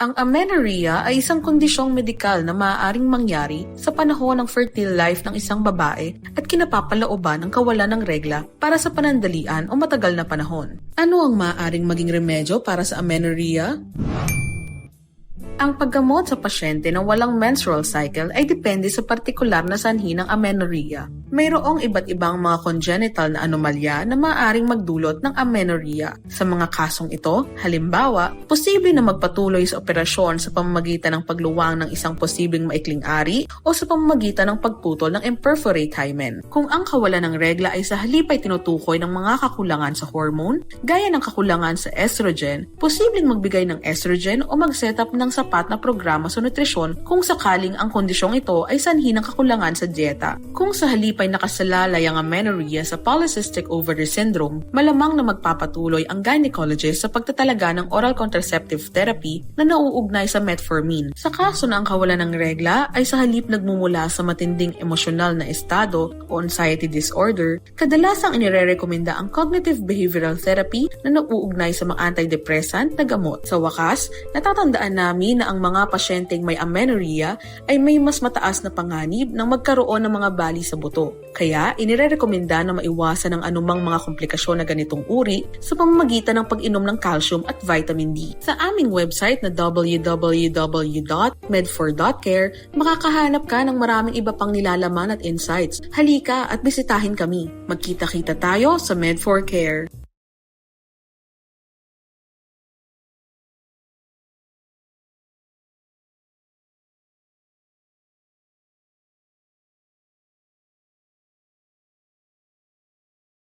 Ang amenorrhea ay isang kondisyong medikal na maaaring mangyari sa panahon ng fertile life ng isang babae at kinapapalooban ng kawalan ng regla para sa panandalian o matagal na panahon. Ano ang maaaring maging remedyo para sa amenorrhea? Ang paggamot sa pasyente na walang menstrual cycle ay depende sa partikular na sanhi ng amenorrhea. Mayroong iba't ibang mga congenital na anomalya na maaaring magdulot ng amenorrhea. Sa mga kasong ito, halimbawa, posible na magpatuloy sa operasyon sa pamamagitan ng pagluwang ng isang posibleng maikling ari o sa pamamagitan ng pagputol ng imperforate hymen. Kung ang kawalan ng regla ay sa halip ay tinutukoy ng mga kakulangan sa hormone, gaya ng kakulangan sa estrogen, posibleng magbigay ng estrogen o mag-set up ng sapat na programa sa nutrisyon kung sakaling ang kondisyong ito ay sanhi ng kakulangan sa dieta. Kung sa halip ay nakasalalay ang amenorrhea sa polycystic ovary syndrome, malamang na magpapatuloy ang gynecologist sa pagtatalaga ng oral contraceptive therapy na nauugnay sa metformin. Sa kaso na ang kawalan ng regla ay sa halip nagmumula sa matinding emosyonal na estado o anxiety disorder, kadalasang inirerekomenda ang cognitive behavioral therapy na nauugnay sa mga antidepressant na gamot. Sa wakas, natatandaan namin na ang mga pasyenteng may amenorrhea ay may mas mataas na panganib ng magkaroon ng mga bali sa buto. Kaya, inirerekomenda na maiwasan ang anumang mga komplikasyon na ganitong uri sa pamamagitan ng pag-inom ng calcium at vitamin D. Sa aming website na www.medfor.care, makakahanap ka ng maraming iba pang nilalaman at insights. Halika at bisitahin kami. Magkita-kita tayo sa Med4Care.